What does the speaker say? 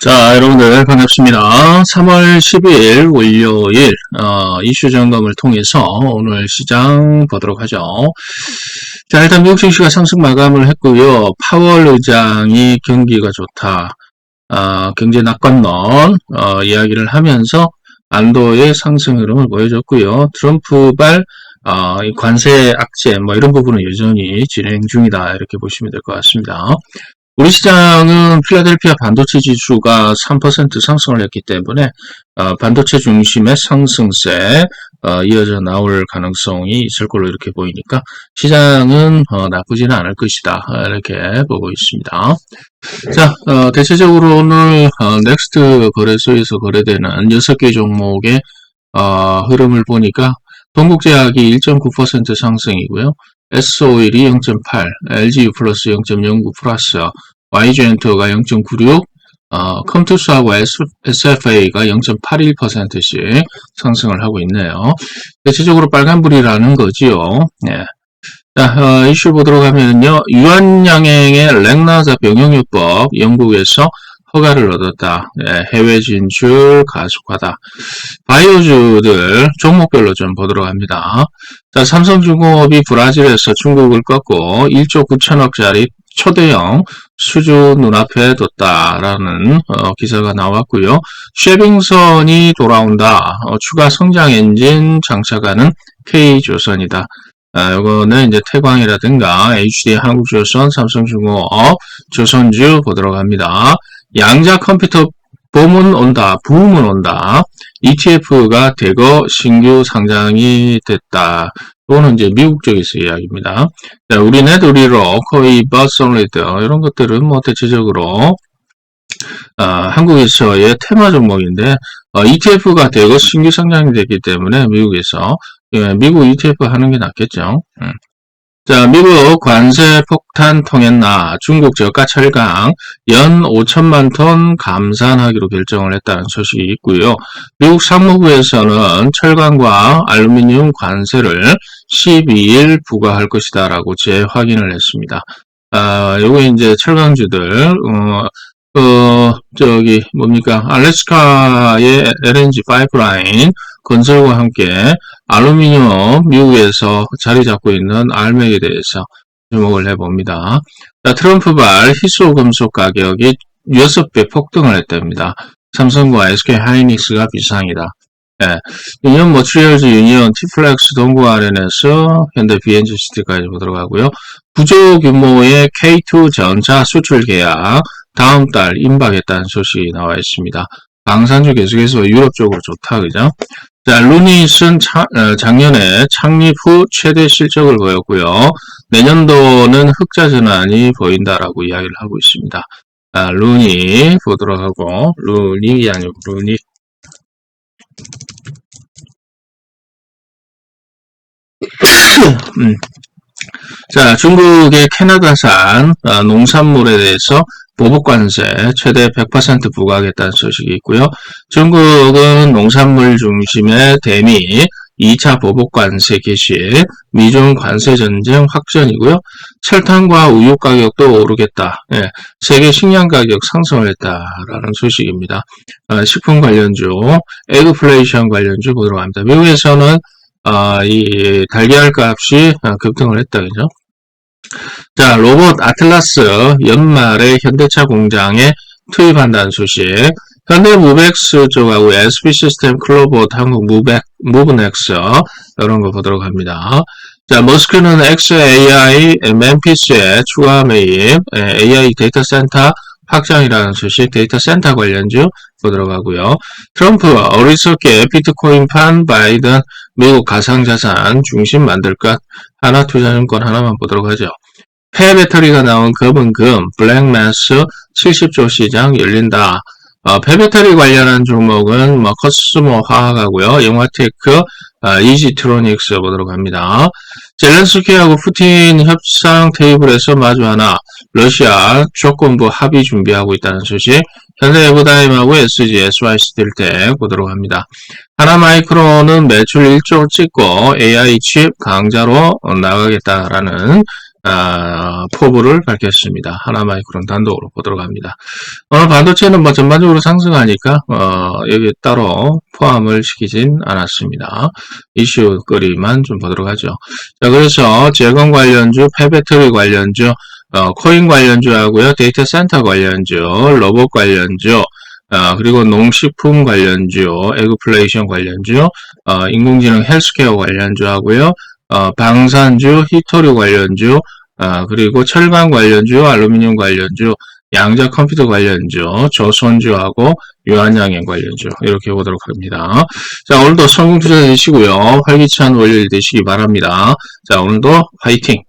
자, 여러분들 반갑습니다. 3월 10일 월요일 어, 이슈 점검을 통해서 오늘 시장 보도록 하죠. 자, 일단 미국 증시가 상승 마감을 했고요. 파월 의장이 경기가 좋다. 어, 경제 낙관론 어, 이야기를 하면서 안도의 상승 흐름을 보여줬고요. 트럼프발 어, 관세 악재 뭐 이런 부분은 여전히 진행 중이다 이렇게 보시면 될 것 같습니다. 우리 시장은 필라델피아 반도체 지수가 3% 상승을 했기 때문에 어, 반도체 중심의 상승세 어, 이어져 나올 가능성이 있을 걸로 이렇게 보이니까 시장은 어, 나쁘지는 않을 것이다 이렇게 보고 있습니다. 자, 어, 대체적으로 오늘 어, 넥스트 거래소에서 거래되는 6개 종목의 어, 흐름을 보니까 동국제약이 1.9% 상승이고요. S-오일이 0.8, LGU 플러스 0.09 플러스, YG엔터가 0.96, 어, 컴투스하고 SFA가 0.81%씩 상승을 하고 있네요. 대체적으로 빨간불이라는 거지요. 네. 자, 어, 이슈 보도록 하면요. 유한양행의 렉나자 병용요법 영국에서 허가를 얻었다. 네, 해외 진출 가속화다. 바이오주들 종목별로 좀 보도록 합니다. 자, 삼성중공업이 브라질에서 중국을 꺾고 1조 9천억짜리 초대형 수주 눈앞에 뒀다라는 어, 기사가 나왔고요. 쉐빙선이 돌아온다. 어, 추가 성장 엔진 장착하는 K조선이다. 아, 요거는 이제 태광이라든가 HD 한국조선, 삼성중공업, 조선주 보도록 합니다. 양자 컴퓨터 봄은 온다, 부음은 온다. ETF가 대거 신규 상장이 됐다. 또는 이제 미국 쪽에서 이야기입니다. 자, 우리 네드리로 거의 버sol리드 이런 것들은 뭐 대체적으로 어, 한국에서의 테마 종목인데 어, ETF가 대거 신규 상장이 됐기 때문에 미국에서 예, 미국 ETF 하는 게 낫겠죠. 음. 자, 미국 관세 폭탄 통했나 중국 저가 철강 연 5천만 톤 감산하기로 결정을 했다는 소식이 있고요. 미국 상무부에서는 철강과 알루미늄 관세를 12일 부과할 것이다 라고 재확인을 했습니다. 아, 요거 이제 철강주들 어, 어, 저기 뭡니까 알래스카의 LNG 파이프라인 건설과 함께 알루미늄 미국에서 자리 잡고 있는 알맥에 대해서 주목을 해봅니다. 자, 트럼프발 희소 금속 가격이 6배 폭등을 했답니다. 삼성과 SK 하이닉스가 비상이다. 예, 유니온 머트리얼즈 유니온 티플렉스 동부 아련에서 현대 비엔지시티까지 들어가고요. 부조 규모의 K2 전차 수출 계약 다음 달 임박했다는 소식이 나와 있습니다. 방산주 계속해서 유럽 쪽으로 좋다, 그죠? 자, 루닛은 차, 어, 작년에 창립 후 최대 실적을 보였고요. 내년도는 흑자 전환이 보인다라고 이야기를 하고 있습니다. 아, 루닛 보도록 하고 루닛이 아니고 루닛 음. 자, 중국의 캐나다산 어, 농산물에 대해서 보복관세 최대 100% 부과하겠다는 소식이 있고요. 중국은 농산물 중심의 대미 2차 보복관세 개시, 미중 관세 전쟁 확전이고요. 철탄과 우유 가격도 오르겠다. 예, 세계 식량 가격 상승을 했다라는 소식입니다. 아, 식품 관련주, 에그플레이션 관련주 보도록 합니다. 미국에서는 아, 이 달걀 값이 급등을 했다, 그죠? 자, 로봇 아틀라스 연말에 현대차 공장에 투입한다는 소식. 현대 무벡스 쪽하고 SP시스템 클로버트 한국 무벡, 무브넥스 이런 거 보도록 합니다. 자, 머스크는 XAI 멤피스에 추가 매입, AI 데이터 센터 확장이라는 소식, 데이터 센터 관련주 보도록 하고요. 트럼프 어리석게 비트코인 판 바이든 미국 가상자산 중심 만들 것 하나 투자증권 하나만 보도록 하죠. 폐 배터리가 나온 검은 금, 블랙매스 70조 시장 열린다. 어, 폐 배터리 관련한 종목은 뭐 코스모 화학하고요. 영화테크, 어, 이지트로닉스 보도록 합니다. 젤렌스키하고 푸틴 협상 테이블에서 마주하나 러시아 조건부 합의 준비하고 있다는 소식. 현대에버다임하고 SG, SYC 딜텍 보도록 합니다. 하나마이크로는 매출 1조 찍고 AI 칩 강자로 나가겠다라는 아, 포부를 밝혔습니다. 하나마이크론 단독으로 보도록 합니다. 오늘 반도체는 뭐 전반적으로 상승하니까 어, 여기 따로 포함을 시키진 않았습니다. 이슈거리만 좀 보도록 하죠. 자, 그래서 재건 관련주, 폐배터리 관련주, 어, 코인 관련주하고요, 데이터 센터 관련주, 로봇 관련주, 어, 그리고 농식품 관련주, 에그플레이션 관련주, 어, 인공지능 헬스케어 관련주 하고요, 어, 방산주, 히토류 관련주, 어, 그리고 철강 관련주, 알루미늄 관련주, 양자 컴퓨터 관련주, 조선주하고 유한양행 관련주 이렇게 보도록 합니다. 자 오늘도 성공 투자 되시고요. 활기찬 월요일 되시기 바랍니다. 자 오늘도 화이팅!